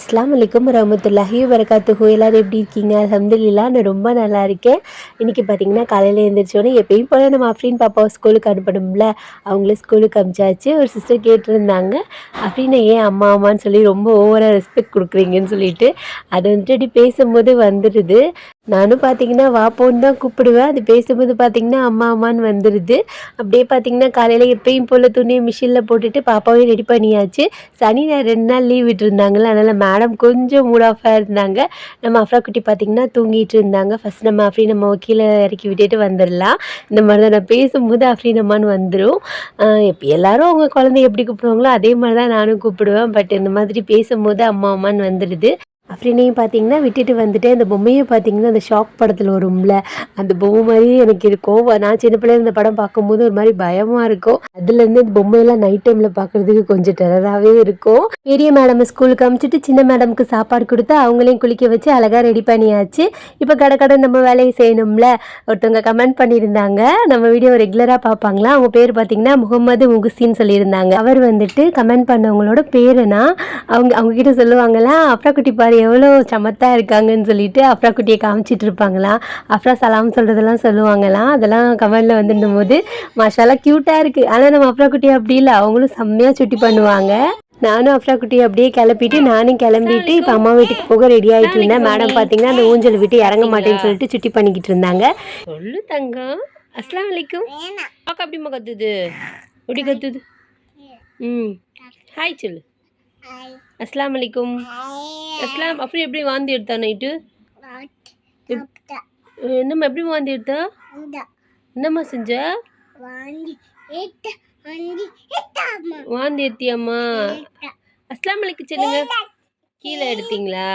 அஸ்லாம் வலைக்கம் வரமத்துல்லாஹி வரகாத்துஹு எல்லோரும் எப்படி இருக்கீங்க? அலமதுல்லா நான் ரொம்ப நல்லா இருக்கேன். இன்றைக்கி பார்த்தீங்கன்னா காலையில் எழுந்திரிச்சோன்னே எப்பயும் போல் நம்ம அஃப்ரீன் பாப்பாவை ஸ்கூலுக்கு அனுப்பணும்ல? அவங்கள ஸ்கூலுக்கு அனுப்பிச்சாச்சு ஒரு சிஸ்டர் கேட்டிருந்தாங்க. அப்படின்னு ஏன் அம்மா அம்மான்னு சொல்லி ரொம்ப ஓவராக ரெஸ்பெக்ட் கொடுக்குறீங்கன்னு சொல்லிட்டு அது வந்துட்டு அப்படி பேசும்போது வந்துடுது. நானும் பார்த்தீங்கன்னா வாப்போன்னு தான் கூப்பிடுவேன். அது பேசும்போது பார்த்தீங்கன்னா அம்மா அம்மான்னு வந்துடுது அப்படியே பார்த்தீங்கன்னா காலையில் எப்பயும் போல் துணியை மிஷினில் போட்டுட்டு பாப்பாவையும் ரெடி பண்ணியாச்சு. சனி ஞாயிறு ரெண்டு நாள் லீவ் விட்டுருந்தாங்களே அதனால் மேடம் கொஞ்சம் மூட் ஆஃபாக இருந்தாங்க. நம்ம அஃப்ரா குட்டி பார்த்தீங்கன்னா தூங்கிட்டு இருந்தாங்க. ஃபஸ்ட் நம்ம அஃப்ரீ நம்ம கீழே இறக்கி விட்டுட்டு வந்துடலாம் இந்த மாதிரி தான் நான் பேசும்போது அஃப்ரீன் அம்மான்னு வந்துடும் இப்போ எல்லாரும் அவங்க குழந்தைய எப்படி கூப்பிடுவாங்களோ அதே மாதிரி தான் நானும் கூப்பிடுவேன். பட் இந்த மாதிரி பேசும்போது அம்மா அம்மான்னு வந்துடுது அப்படின்னையும் பார்த்தீங்கன்னா விட்டுட்டு வந்துட்டு அந்த பொம்மையை பார்த்தீங்கன்னா அந்த ஷாக் படத்தில் வரும்ல அந்த பொம்மை மாதிரியே எனக்கு இருக்கும். நான் சின்ன பிள்ளையில இந்த படம் பார்க்கும்போது ஒரு மாதிரி பயமாக இருக்கும். அதுலேருந்து இந்த பொம்மையெல்லாம் நைட் டைமில் பார்க்குறதுக்கு கொஞ்சம் டெரராகவே இருக்கும். பெரிய மேடம் ஸ்கூலுக்கு அனுப்பிச்சிட்டு சின்ன மேடமுக்கு சாப்பாடு கொடுத்து அவங்களையும் குளிக்க வச்சு அழகாக ரெடி பண்ணியாச்சு. இப்போ கடை கடை நம்ம வேலையை செய்யணும்ல. ஒருத்தவங்க கமெண்ட் பண்ணியிருந்தாங்க. நம்ம வீடியோ ரெகுலராக பார்ப்பாங்களா? அவங்க பேர் பார்த்தீங்கன்னா முகமது முகுசின்னு சொல்லியிருந்தாங்க. அவர் வந்துட்டு கமெண்ட் பண்ணவங்களோட பேருனா அவங்க அவங்க கிட்ட சொல்லுவாங்களா? அப்புறம் குட்டி பாரு எவ்வளோ சமத்தாக இருக்காங்கன்னு சொல்லிட்டு அஃப்ரா குட்டியை காமிச்சிட்டு இருப்பாங்களாம் அஃப்ரா சலாம் சொல்கிறதெல்லாம் சொல்லுவாங்களாம். அதெல்லாம் கமெண்டில் வந்துருந்தும் போது மாஷாலாம் க்யூட்டாக இருக்குது ஆனால் நம்ம அஃப்ரா குட்டி அப்படி இல்லை. அவங்களும் செம்மையாக சுட்டி பண்ணுவாங்க. நானும் அஃப்ரா குட்டியை அப்படியே கிளப்பிட்டு நானும் கிளம்பிட்டு இப்போ அம்மா வீட்டுக்கு போக ரெடி ஆகிட்டு இருந்தேன். மேடம் பார்த்தீங்கன்னா அந்த ஊஞ்சல் விட்டு இறங்க மாட்டேன்னு சொல்லிட்டு சுட்டி பண்ணிக்கிட்டு இருந்தாங்க. சொல்லு தங்கம். அஸ்லாம் வலைக்கும் பார்க்க அப்படிமா கத்துது. எப்படி கத்துது? ம். ஹாய் சொல்லு. அஸ்லாம் வலைக்கும் அஸ்லாம் அப்புறம் எப்படி வாந்தி எடுத்தா நைட்டு? என்னம்மா எப்படி வாந்தி எடுத்தா? என்னம்மா செஞ்ச? வாந்தி எடுத்தியாம்மா? அஸ்லாம் வலைக்கும் சொல்லுங்க. கீழே எடுத்தீங்களா?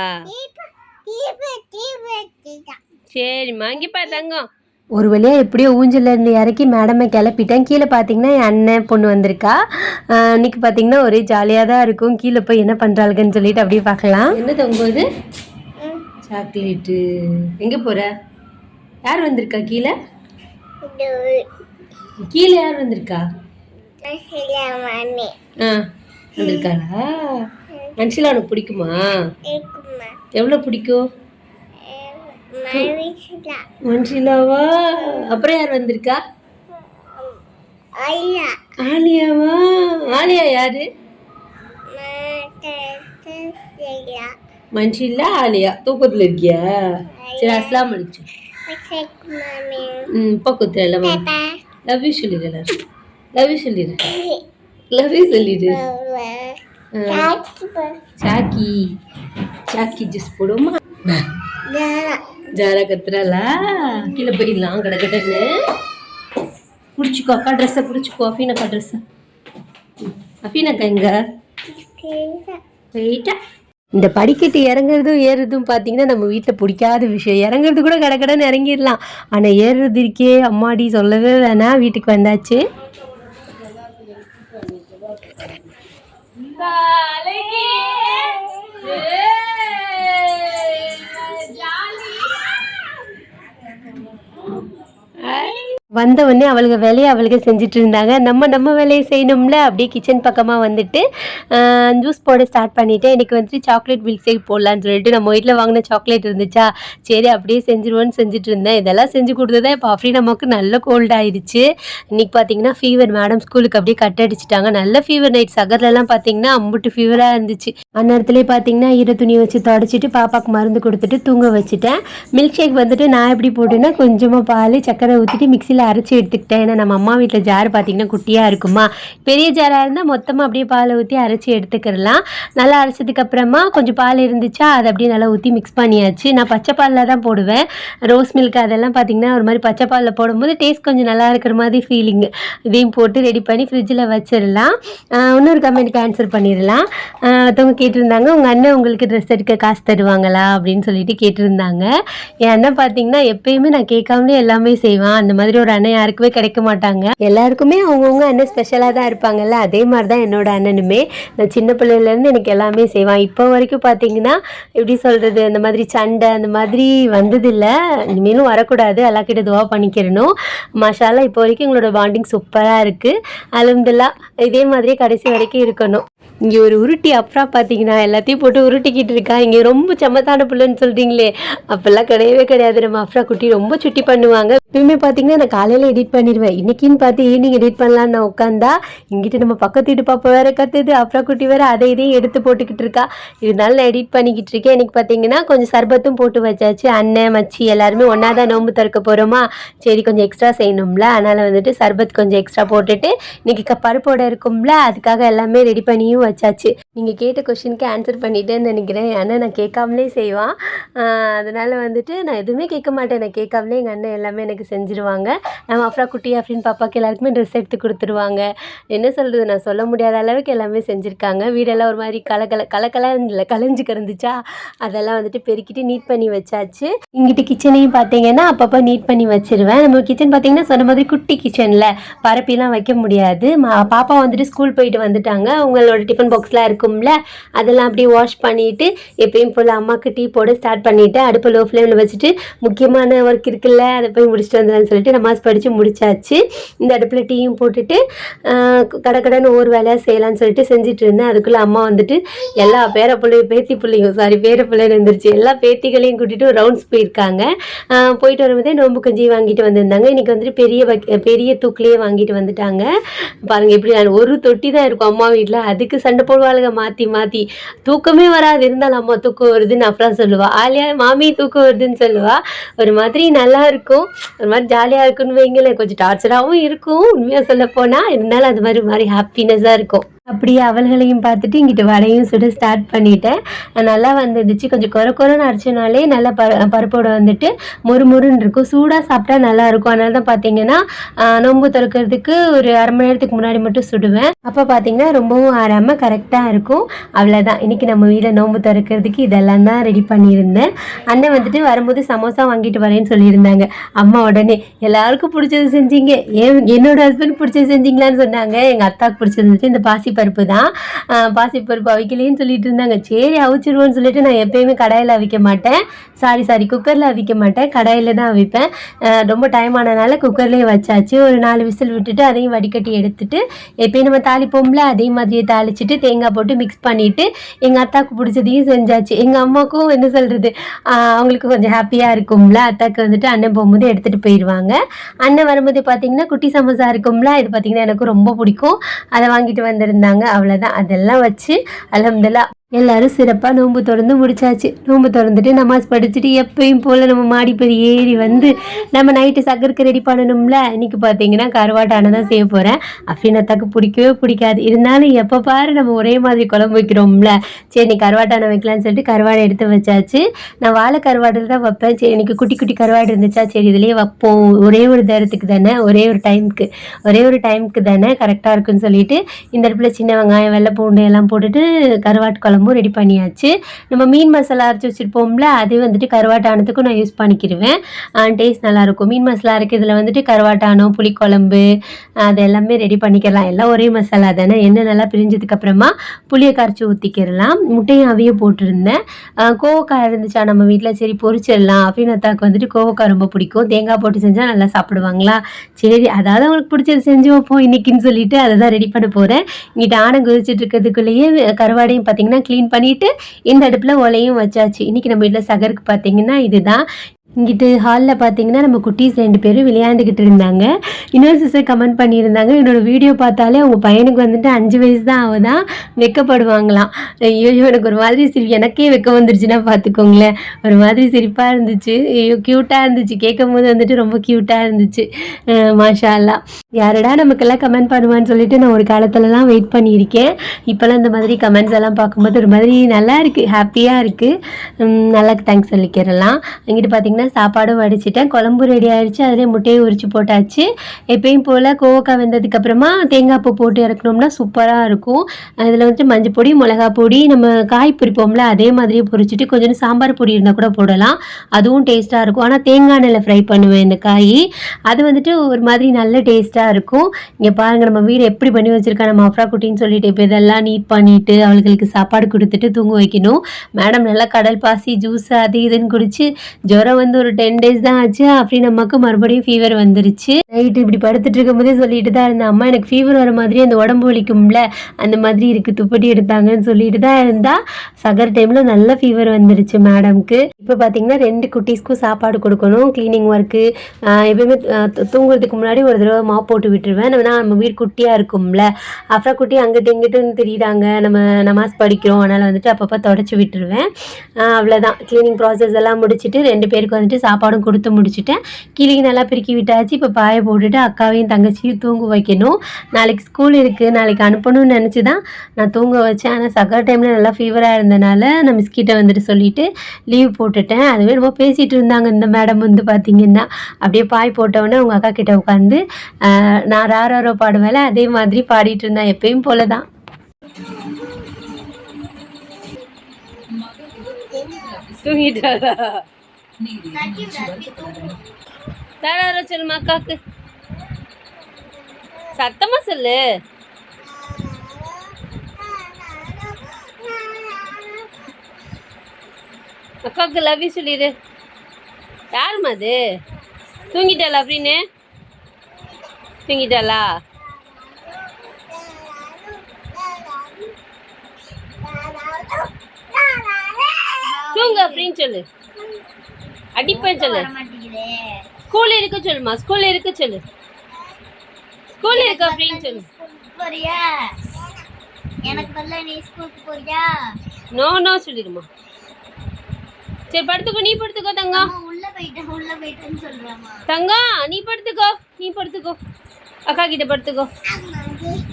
சரிம்மா இங்கே பா தங்கம். ஒரு வழியாக எப்படியோ ஊஞ்சல்ல இருந்து இறக்கி மேடமை கிளப்பிட்டேன். கீழே பார்த்தீங்கன்னா என் அண்ணன் பொண்ணு வந்திருக்கா. இன்னைக்கு பார்த்தீங்கன்னா ஒரே ஜாலியாக தான் இருக்கும். கீழே போய் என்ன பண்ணுறாளுங்கன்னு சொல்லிட்டு அப்படியே பார்க்கலாம். என்ன தொங்குது சாக்லேட்டு. எங்கே போகிற யார் வந்திருக்கா கீழே? கீழே யார் வந்திருக்கா? ஆ வந்திருக்காளா? மனுஷிலா உனக்கு பிடிக்குமா? எவ்வளோ பிடிக்கும்? மனுஷிலாவா அப்புறம் யார் வந்திருக்கா? ஆலியாவா? ஆலியா யாரு? மனுஷில்லா ஆலியா? தூக்கத்தில் இருக்கியா? சரி அஸ்லாம் அடிச்சு. ம் பக்கத்துல எல்லாம் லவ். யூ சொல்லிடு எல்லாரும் லவ் யூ சொல்லிடு. லவ் யூ சொல்லிடு. சாக்கி சாக்கி. ஜூஸ் போடுமா ஜாரா கத்துறாளா கீழே போயிடலாம் கிடக்கட்டன்னு பிடிச்சிக்கோ அக்கா ட்ரெஸ்ஸை பிடிச்சிக்கோ அஃபீனக்கா ட்ரெஸ்ஸை அஃபீனக்கா எங்க? போயிட்டா. இந்த படிக்கட்டு இறங்குறதும் ஏறுறதும் பார்த்தீங்கன்னா நம்ம வீட்டில் பிடிக்காத விஷயம். இறங்குறது கூட கடகடன்னு இறங்கிடலாம். ஆனால் ஏறுறது இருக்கே அம்மாடி சொல்லவே வேணாம் வீட்டுக்கு வந்தாச்சு. வந்த உடனே அவளுக்கு வேலையை அவளுக்கு செஞ்சுட்டு இருந்தாங்க. நம்ம நம்ம வேலையை செய்யணும்ல? அப்படியே கிச்சன் பக்கமாக வந்துட்டு ஜூஸ் போட ஸ்டார்ட் பண்ணிவிட்டேன் எனக்கு வந்துட்டு சாக்லேட் மில்க் ஷேக் போடலான்னு சொல்லிட்டு நம்ம வீட்டில் வாங்கின சாக்லேட் இருந்துச்சா? சரி அப்படியே செஞ்சுருவோன்னு செஞ்சுட்டு இருந்தேன். இதெல்லாம் செஞ்சு கொடுத்ததா இப்போ அப்படி நமக்கு நல்ல கோல்ட் ஆயிடுச்சு. இன்றைக்கி பார்த்தீங்கன்னா ஃபீவர் மேடம் ஸ்கூலுக்கு அப்படியே கட் அடிச்சிட்டாங்க. நல்ல ஃபீவர் நைட் சகர்லலாம் பார்த்தீங்கன்னா அம்புட்டு ஃபீவராக இருந்துச்சு. அந்நேரத்துலேயே பார்த்தீங்கன்னா ஈர துணி வச்சு தொடச்சிட்டு பாப்பாக்கு மருந்து கொடுத்துட்டு தூங்க வச்சுட்டேன். மில்க் ஷேக் வந்துட்டு நான் எப்படி போட்டேன்னா கொஞ்சமாக பால் சக்கரை ஊற்றிட்டு மிக்சியில் அரைச்சி எடுத்துக்கிட்டேன். ஏன்னா நம்ம அம்மா வீட்டில் ஜார் பார்த்தீங்கன்னா குட்டியாக இருக்குமா? பெரிய ஜாராக இருந்தால் மொத்தமாக அப்படியே பாலை ஊற்றி அரைச்சி எடுத்துக்கிடலாம். நல்லா அரைச்சதுக்கப்புறமா கொஞ்சம் பால் இருந்துச்சா அதை அப்படியே நல்லா ஊற்றி மிக்ஸ் பண்ணியாச்சு. நான் பச்சை பாலில் தான் போடுவேன். ரோஸ் மில்க் அதெல்லாம் பார்த்தீங்கன்னா ஒரு மாதிரி பச்சை பாலில் போடும்போது டேஸ்ட் கொஞ்சம் நல்லா இருக்கிற மாதிரி ஃபீலிங் இதையும் போட்டு ரெடி பண்ணி ஃப்ரிட்ஜில் வச்சிடலாம். இன்னொரு கமெண்ட்டுக்கு ஆன்சர் பண்ணிடலாம். ஒருத்தவங்க கேட்டிருந்தாங்க உங்கள் அண்ணன் உங்களுக்கு ட்ரெஸ் எடுக்க காசு தருவாங்களா? அப்படின்னு சொல்லிட்டு கேட்டிருந்தாங்க. என் அண்ணன் பார்த்தீங்கன்னா எப்பயுமே நான் கேட்காமலே எல்லாமே செய்வேன். அந்த மாதிரி ஒரு அண்ணன் யாருக்குமே கிடைக்க மாட்டாங்க. எல்லாருக்குமே அவங்கவுங்க அண்ணன் ஸ்பெஷலாக தான் இருப்பாங்கல்ல. அதே மாதிரி தான் என்னோட அண்ணனுமே. நான் சின்ன பிள்ளையிலேருந்து எனக்கு எல்லாமே செய்வான். இப்போ வரைக்கும் பார்த்தீங்கன்னா எப்படி சொல்கிறது அந்த மாதிரி சண்டை அந்த மாதிரி வந்ததில்லை. இனிமேலும் வரக்கூடாது. எல்லா கிட்ட துவா பண்ணிக்கிறணும். மஷாலா இப்போ வரைக்கும் எங்களோட பாண்டிங் சூப்பராக இருக்குது அலமதுல்லா இதே மாதிரியே கடைசி வரைக்கும் இருக்கணும். இங்கே ஒரு உருட்டி அப்புறம் பார்த்தீங்கன்னா எல்லாத்தையும் போட்டு உருட்டிக்கிட்டு இருக்கா. இங்கே ரொம்ப சமத்தான பிள்ளைன்னு சொல்கிறீங்களே அப்போல்லாம் கிடையவே கிடையாது. நம்ம அஃப்ரா குட்டி ரொம்ப சுட்டி பண்ணுவாங்க. எப்பயுமே பார்த்தீங்கன்னா நான் காலையில் எடிட் பண்ணிடுவேன் இன்னைக்குன்னு பார்த்து ஈவினிங் எடிட் பண்ணலான்னு நான் உட்காந்தா இங்கிட்டு நம்ம பக்கத்து வீட்டு பாப்பா வேற கற்றுது அப்புறம் குட்டி வேற அதை இதையும் எடுத்து போட்டுக்கிட்டு இருக்கா. இருந்தாலும் நான் எடிட் பண்ணிக்கிட்டு இருக்கேன். எனக்கு பார்த்தீங்கன்னா கொஞ்சம் சர்பத்தும் போட்டு வச்சாச்சு. அண்ணன் மச்சி எல்லாருமே ஒன்றா தான் நோம்பு திறக்க போகிறோமா சரி கொஞ்சம் எக்ஸ்ட்ரா செய்யணும்ல. அதனால் வந்துட்டு சர்பத் கொஞ்சம் எக்ஸ்ட்ரா போட்டுட்டு இன்னைக்கு பருப்போட இருக்கும்ல. அதுக்காக எல்லாமே ரெடி பண்ணியும் வச்சாச்சு. நீங்கள் கேட்ட கொஷினுக்கு ஆன்சர் பண்ணிட்டேன்னு நினைக்கிறேன். என் அண்ணன் நான் கேட்காமலே செய்வான். அதனால் வந்துட்டு நான் எதுவுமே கேட்க மாட்டேன். நான் கேட்காமலே எங்கள் அண்ணன் எல்லாமே எனக்கு செஞ்சுருவாங்க. நம்ம அப்புறம் குட்டி அப்படின்னு பாப்பாவுக்கு எல்லாருக்குமே ட்ரெஸ் எடுத்து கொடுத்துருவாங்க. என்ன சொல்கிறது நான் சொல்ல முடியாத அளவுக்கு எல்லாமே செஞ்சுருக்காங்க. வீடெல்லாம் ஒரு மாதிரி கலகல கலக்கலன்னு இல்லை கலைஞ்சு கிடந்துச்சா? அதெல்லாம் வந்துட்டு பெருக்கிட்டு நீட் பண்ணி வச்சாச்சு. இங்கிட்டு கிச்சனையும் பார்த்தீங்கன்னா அப்பப்போ நீட் பண்ணி வச்சிருவேன். நம்ம கிச்சன் பார்த்தீங்கன்னா சொன்ன மாதிரி குட்டி கிச்சனில் பரப்பிலாம் வைக்க முடியாது. பாப்பா வந்துட்டு ஸ்கூல் போயிட்டு வந்துட்டாங்க. அவங்களோட டிஃபன் பாக்ஸ்லாம் இருக்கும்ல அதெல்லாம் அப்படியே வாஷ் பண்ணிட்டு எப்பயும் போல் அம்மாவுக்கு டீ போட ஸ்டார்ட் பண்ணிவிட்டு அடுப்பு லோ ஃப்ளேமில் வச்சுட்டு முக்கியமான ஒர்க் இருக்குல்ல அதை போய் முடிச்சுட்டு வந்துடலாம்னு சொல்லிட்டு நமாஸ் படித்து முடிச்சாச்சு. இந்த அடுப்பில் டீயும் போட்டுட்டு ஆஹ் கடை கடைன்னு வேலையாக செய்யலாம்னு சொல்லிட்டு செஞ்சுட்டு இருந்தேன். அதுக்குள்ளே அம்மா வந்துட்டு எல்லா பேர பிள்ளையும் பேத்தி பிள்ளையும் சாரி பேர பிள்ளைன்னு வந்துருச்சு எல்லா பேத்திகளையும் கூட்டிகிட்டு ரவுண்ட்ஸ் போயிருக்காங்க. போயிட்டு வரும்போதே நோம்பு கஞ்சி வாங்கிட்டு வந்திருந்தாங்க. இன்றைக்கி வந்துட்டு பெரிய பக்- பெரிய தூக்கிலேயே வாங்கிட்டு வந்துட்டாங்க. பாருங்கள் எப்படி நான் ஒரு தொட்டி தான் இருக்கும் அம்மா வீட்டில். அதுக்கு சண்டை போடுவாளுங்க மாற்றி மாற்றி தூக்கமே வராது. இருந்தாலும் அம்மா தூக்கம் வருதுன்னு அப்புறம் சொல்லுவாள் ஆலியா மாமி தூக்கம் வருதுன்னு சொல்லுவாள் ஒரு மாதிரி நல்லா இருக்கும். ஒரு மாதிரி ஜாலியாக இருக்குன்னு வைங்களேன். கொஞ்சம் டார்ச்சராகவும் இருக்கும். உண்மையாக சொல்ல போனால் இருந்தாலும் அது மாதிரி ஒரு மாதிரி ஹாப்பினஸ்ஸாக இருக்கும். அப்படியே அவள்களையும் பார்த்துட்டு இங்கிட்டு வடையும் சுட ஸ்டார்ட் பண்ணிட்டேன். நல்லா வந்துருந்துச்சு. கொஞ்சம் குறை குறைன்னு அரைச்சனாலே நல்லா ப பருப்போட வந்துட்டு மொறு மொறுன்னு இருக்கும். சூடாக சாப்பிட்டா நல்லா இருக்கும். அதனால தான் பார்த்தீங்கன்னா நோம்பு நோன்பு திறக்கிறதுக்கு ஒரு அரை மணி நேரத்துக்கு முன்னாடி மட்டும் சுடுவேன். அப்போ பார்த்தீங்கன்னா ரொம்பவும் ஆறாமல் கரெக்டாக இருக்கும். அவ்வளோதான் இன்னைக்கு நம்ம வீட்டில் நோன்பு திறக்கிறதுக்கு இதெல்லாம் தான் ரெடி பண்ணியிருந்தேன். அண்ணன் வந்துட்டு வரும்போது சமோசா வாங்கிட்டு வரேன்னு சொல்லியிருந்தாங்க. அம்மா உடனே எல்லாருக்கும் பிடிச்சது செஞ்சீங்க. ஏன் என்னோட ஹஸ்பண்ட் பிடிச்சது செஞ்சீங்களான்னு சொன்னாங்க. எங்கள் அத்தாவுக்கு பிடிச்சது இந்த பாசி பாசிப்பருப்பு தான் பாசிப்பருப்பு அவிக்கலேன்னு சொல்லிட்டு இருந்தாங்க. சரி அவிச்சிருவோன்னு சொல்லிட்டு நான் எப்பயுமே கடாயில் அவிக்க மாட்டேன். சாரி சாரி குக்கரில் அவிக்க மாட்டேன். கடாயில் தான் அவிப்பேன். ரொம்ப டைம் ஆனதுனால குக்கர்லேயே வச்சாச்சு. ஒரு நாலு விசில் விட்டுட்டு அதையும் வடிகட்டி எடுத்துட்டு எப்பயும் நம்ம தாளிப்போம்ல அதே மாதிரியே தாளிச்சிட்டு தேங்காய் போட்டு மிக்ஸ் பண்ணிவிட்டு எங்கள் அத்தாக்கு பிடிச்சதையும் செஞ்சாச்சு. எங்கள் அம்மாவுக்கும் என்ன சொல்கிறது அவங்களுக்கு கொஞ்சம் ஹாப்பியாக இருக்கும்ல. அத்தாக்கு வந்துட்டு அண்ணன் போகும்போது எடுத்துகிட்டு போயிடுவாங்க அண்ணன் வரும்போது பார்த்தீங்கன்னா குட்டி சமோசா இருக்கும்ல. இது பார்த்தீங்கன்னா எனக்கு ரொம்ப பிடிக்கும். அதை வாங்கிட்டு இருந்தாங்க அவ்வளோதான் அதெல்லாம் வச்சு அலமதுல்லா எல்லாரும் சிறப்பாக நோன்பு திறந்து முடிச்சாச்சு. நோன்பு திறந்துட்டு நமாஸ் படிச்சுட்டு எப்பயும் போல் நம்ம மாடிப்படி ஏறி வந்து நம்ம நைட்டு சக்கருக்கு ரெடி பண்ணணும்ல? இன்னைக்கு பார்த்தீங்கன்னா கருவாட்டான தான் செய்ய போகிறேன் அஃபினத்தாக்கு பிடிக்கவே பிடிக்காது. இருந்தாலும் எப்போ பாரு நம்ம ஒரே மாதிரி குழம்பு வைக்கிறோம்ல. சரி நீ கருவாட்டான வைக்கலான்னு சொல்லிட்டு கருவாடை எடுத்து வச்சாச்சு. நான் வாழை கருவாட்டில் தான் வைப்பேன். சரி எனக்கு குட்டி குட்டி கருவாடு இருந்துச்சா? சரி இதுலேயே வைப்போம். ஒரே ஒரு தரத்துக்கு தானே ஒரே ஒரு டைமுக்கு ஒரே ஒரு டைமுக்கு தானே கரெக்டாக இருக்குன்னு சொல்லிட்டு இந்த இடத்துல சின்ன வெங்காயம் வெள்ளை பூண்டு எல்லாம் போட்டுட்டு கருவாட்டு குழம்பு குழம்பும் ரெடி பண்ணியாச்சு. நம்ம மீன் மசாலா அரைச்சி வச்சுருப்போம்ல அது வந்துட்டு கருவாட்டானத்துக்கும் நான் யூஸ் பண்ணிக்கிடுவேன் டேஸ்ட் நல்லாயிருக்கும். மீன் மசாலா இருக்கிறதுல வந்துட்டு கருவாட்டானம் புளிக்குழம்பு அது எல்லாமே ரெடி பண்ணிக்கலாம். எல்லாம் ஒரே மசாலா தானே. எண்ணெய் நல்லா பிரிஞ்சதுக்கப்புறமா புளியை கரைச்சி ஊற்றிக்கிடலாம் முட்டையும் அவையும் போட்டிருந்தேன். கோவக்காய் இருந்துச்சா நம்ம வீட்டில் சரி பொரிச்சிடலாம். அப்படின்னு அத்தாக்கு வந்துட்டு கோவக்காய் ரொம்ப பிடிக்கும். தேங்காய் போட்டு செஞ்சால் நல்லா சாப்பிடுவாங்களா? சரி அதாவது அவங்களுக்கு பிடிச்சது செஞ்சு வைப்போம் இன்னைக்குன்னு சொல்லிட்டு அதை தான் ரெடி பண்ண போகிறேன் இங்கிட்ட ஆணம் குதிச்சிட்டு இருக்கிறதுக்குள்ளேயே கருவாடையும் பார்த்தீங்கன்னா க்ளீன் பண்ணிவிட்டு இந்த அடுப்பில் ஒலையும் வச்சாச்சு. இன்றைக்கி நம்ம வீட்டில் சகருக்கு பார்த்தீங்கன்னா இதுதான். இங்கிட்டு ஹாலில் பார்த்தீங்கன்னா நம்ம குட்டீஸ் ரெண்டு பேரும் விளையாண்டுக்கிட்டு இருந்தாங்க. இன்னொரு சிஸ்டர் கமெண்ட் பண்ணியிருந்தாங்க என்னோடய வீடியோ பார்த்தாலே அவங்க பையனுக்கு வந்துட்டு அஞ்சு வயசு தான் அவதான் வெக்கப்படுவாங்களாம். ஐயோ எனக்கு ஒரு மாதிரி சிரிப்பு எனக்கே வெக்க வந்துருச்சுன்னா பார்த்துக்கோங்களேன் ஒரு மாதிரி சிரிப்பாக இருந்துச்சு. ஐயோ க்யூட்டாக இருந்துச்சு. கேட்கும் போது வந்துட்டு ரொம்ப க்யூட்டாக இருந்துச்சு. அஹ் மாஷா யாரடா நமக்கெல்லாம் கமெண்ட் பண்ணுவான்னு சொல்லிட்டு நான் ஒரு காலத்துலலாம் வெயிட் பண்ணியிருக்கேன். இப்போல்லாம் இந்த மாதிரி கமெண்ட்ஸ் எல்லாம் பார்க்கும்போது ஒரு மாதிரி நல்லா இருக்குது ஹாப்பியாக இருக்குது நல்லா தேங்க்ஸ் சொல்லிக்கிறலாம். இங்கிட்டு பார்த்தீங்கன்னா சாப்பாடும் வடிச்சிட்டேன். குழம்பு ரெடி ஆயிடுச்சு அதிலே முட்டையை உரிச்சு போட்டாச்சு. எப்பயும் போல் கோவக்காய் வெந்ததுக்கப்புறமா தேங்காய் பூ போட்டு இறக்கணும்னா சூப்பராக இருக்கும். அதில் வந்துட்டு மஞ்சள் பொடி மிளகா பொடி நம்ம காய் பொரிப்போம்ல அதே மாதிரியே பொரிச்சிட்டு கொஞ்சம் சாம்பார் பொடி இருந்தால் கூட போடலாம். அதுவும் டேஸ்ட்டாக இருக்கும். ஆனால் தேங்காய் எண்ணெயில் ஃப்ரை பண்ணுவேன் இந்த காய். அது வந்துட்டு ஒரு மாதிரி நல்ல டேஸ்ட்டாக இருக்கும். இங்கே பாருங்கள் நம்ம வீடு எப்படி பண்ணி வச்சுருக்கா நம்ம அஃப்ரா குட்டின்னு சொல்லிட்டு இப்போ இதெல்லாம் நீட் பண்ணிவிட்டு அவளுக்கு சாப்பாடு கொடுத்துட்டு தூங்க வைக்கணும். மேடம் நல்லா கடல் பாசி ஜூஸ் அது இதுன்னு குடிச்சு ஜுரம் வந்து ஒரு டென் டேஸ் தான் ஆச்சு. அப்படின்னு அம்மாவுக்கு மறுபடியும் ஃபீவர் வந்துருச்சு. நைட்டு இப்படி படுத்துட்டு இருக்கும்போதே சொல்லிட்டு தான் இருந்தேன். அம்மா எனக்கு ஃபீவர் வர மாதிரி அந்த உடம்பு வலிக்கும்ல அந்த மாதிரி இருக்குது துப்பட்டி எடுத்தாங்கன்னு சொல்லிட்டு தான் இருந்தா சகர் டைமில் நல்ல ஃபீவர் வந்துருச்சு மேடம்க்கு இப்போ பார்த்தீங்கன்னா ரெண்டு குட்டீஸ்க்கும் சாப்பாடு கொடுக்கணும் க்ளீனிங் ஒர்க்கு எப்பயுமே தூங்குறதுக்கு முன்னாடி ஒரு தடவை மாப் போட்டு விட்டுருவேன். நம்ம நம்ம வீடு குட்டியாக இருக்கும்ல அப்புறம் குட்டி அங்கிட்டு இங்கிட்டுன்னு தெரியுறாங்க. நம்ம நமாஸ் படிக்கிறோம். அதனால் வந்துட்டு அப்பப்போ தொடச்சி விட்டுருவேன். அவ்வளோதான் க்ளீனிங் ப்ராசஸ் எல்லாம் முடிச்சுட்டு ரெண்டு பேருக்கு வந்துட்டு சாப்பாடும் கொடுத்து முடிச்சுட்டேன். கிளி நல்லா பிரிக்கி விட்டாச்சு. இப்போ பாயை போட்டுட்டு அக்காவையும் தங்கச்சியும் தூங்க வைக்கணும். நாளைக்கு ஸ்கூல் இருக்குது நாளைக்கு அனுப்பணும்னு நினச்சி தான் நான் தூங்க வச்சேன். ஆனால் சக்கர் டைமில் நல்லா ஃபீவராக இருந்தனால நான் மிஸ்கிட்ட வந்துட்டு சொல்லிட்டு லீவ் போட்டுட்டேன். அதுவே ரொம்ப பேசிகிட்டு இருந்தாங்க இந்த மேடம் வந்து பார்த்தீங்கன்னா அப்படியே பாய் போட்டவுடனே அவங்க அக்கா கிட்டே உட்காந்து நான் ராரோ பாடுவேல அதே மாதிரி பாடிட்டு இருந்தேன் எப்பயும் போல தான் தூங்கிட்டாரா? தாராரோ சொல்லுமா அக்காக்கு? சத்தமா சொல்லு. அக்காவுக்கு லவ் சொல்லிடு யாருமா அது? தூங்கிட்டாளா அப்படின்னு தூங்கிட்டாளா? தூங்க அப்படின்னு சொல்லு. அடிப்பேன் சொல்லு. ஸ்கூல் இருக்க சொல்லுமா? ஸ்கூல் இருக்க சொல்லு. ஸ்கூல் இருக்க அப்படின்னு சொல்லு. போறியா எனக்கு பதிலா நீ ஸ்கூலுக்கு போறியா? நோ நோ சொல்லிடுமா. சரி படுத்துக்கோ. நீ படுத்துக்கோ தங்கம். உள்ள போயிட்டேன் உள்ள போயிட்டேன்னு சொல்றாமா. தங்கம் நீ படுத்துக்கோ. நீ படுத்துக்கோ. அக்கா கிட்ட படுத்துக்கோ.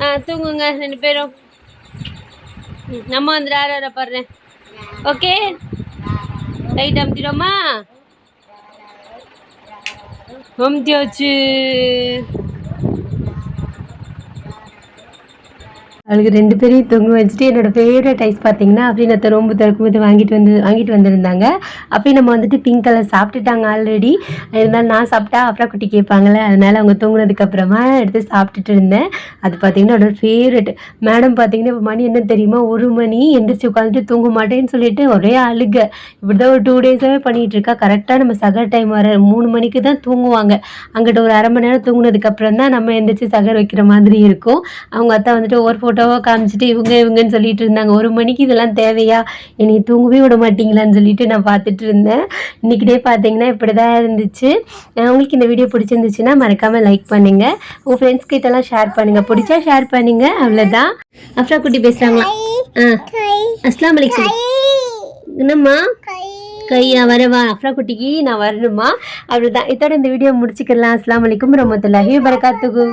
ஆ தூங்குங்க ரெண்டு பேரும். நம்ம வந்து யார பாடுறேன் ஓகே லைட் அமுத்திடுவோமா அமுத்தியாச்சு அவளுக்கு ரெண்டு பேரையும் தொங்க வச்சுட்டு என்னோட ஃபேவரட் ஐஸ் பார்த்தீங்கன்னா அப்படின்னு ரொம்ப திறக்கும்போது வாங்கிட்டு வந்து வாங்கிட்டு வந்திருந்தாங்க. அப்பயும் நம்ம வந்துட்டு பிங்க் கலர் சாப்பிட்டுட்டாங்க ஆல்ரெடி இருந்தாலும் நான் சாப்பிட்டா அப்புறம் குட்டி கேட்பாங்களே அதனால அவங்க தூங்குனதுக்கு அப்புறமா எடுத்து சாப்பிட்டுட்டு இருந்தேன். அது பார்த்தீங்கன்னா என்னோட ஃபேவரட் மேடம் பார்த்தீங்கன்னா இப்போ மணி என்ன தெரியுமா? ஒரு மணி எந்திரிச்சு உட்காந்துட்டு தூங்க மாட்டேன்னு சொல்லிட்டு ஒரே அழுக. இப்படி தான் ஒரு டூ டேஸாகவே பண்ணிட்டு இருக்கா. கரெக்டாக நம்ம சகர் டைம் வர மூணு மணிக்கு தான் தூங்குவாங்க. அங்கிட்ட ஒரு அரை மணி நேரம் தூங்குனதுக்கு அப்புறம் தான் நம்ம எந்திரிச்சு சகர் வைக்கிற மாதிரி இருக்கும். அவங்க அத்தா வந்துட்டு ஒரு ஃபோட்டோவாக காமிச்சிட்டு இவங்க இவங்கன்னு சொல்லிட்டு இருந்தாங்க. ஒரு மணிக்கு இதெல்லாம் தேவையா? என்னை தூங்கவே விட மாட்டீங்களான்னு சொல்லிட்டு நான் பார்த்துட்டு இருந்தேன். இன்னைக்கு டே பார்த்தீங்கன்னா இப்படி தான் இருந்துச்சு உங்களுக்கு இந்த வீடியோ பிடிச்சிருந்துச்சுன்னா மறக்காமல் லைக் பண்ணுங்கள் உங்கள் ஃப்ரெண்ட்ஸ் கிட்டலாம் ஷேர் பண்ணுங்கள் பிடிச்சா ஷேர் பண்ணுங்க. அவ்வளோதான் அஃப்ரா குட்டி பேசுகிறாங்களா ஆ அஸ்லாம் வலைக்கம் என்னம்மா? கையா வரவா அஃப்ரா குட்டிக்கு நான் வரணுமா? அவ்வளோதான் இதோட இந்த வீடியோ முடிச்சுக்கலாம். அஸ்லாம் வலைக்கும் ரமத்துல்லாஹி வரகாத்துக்கு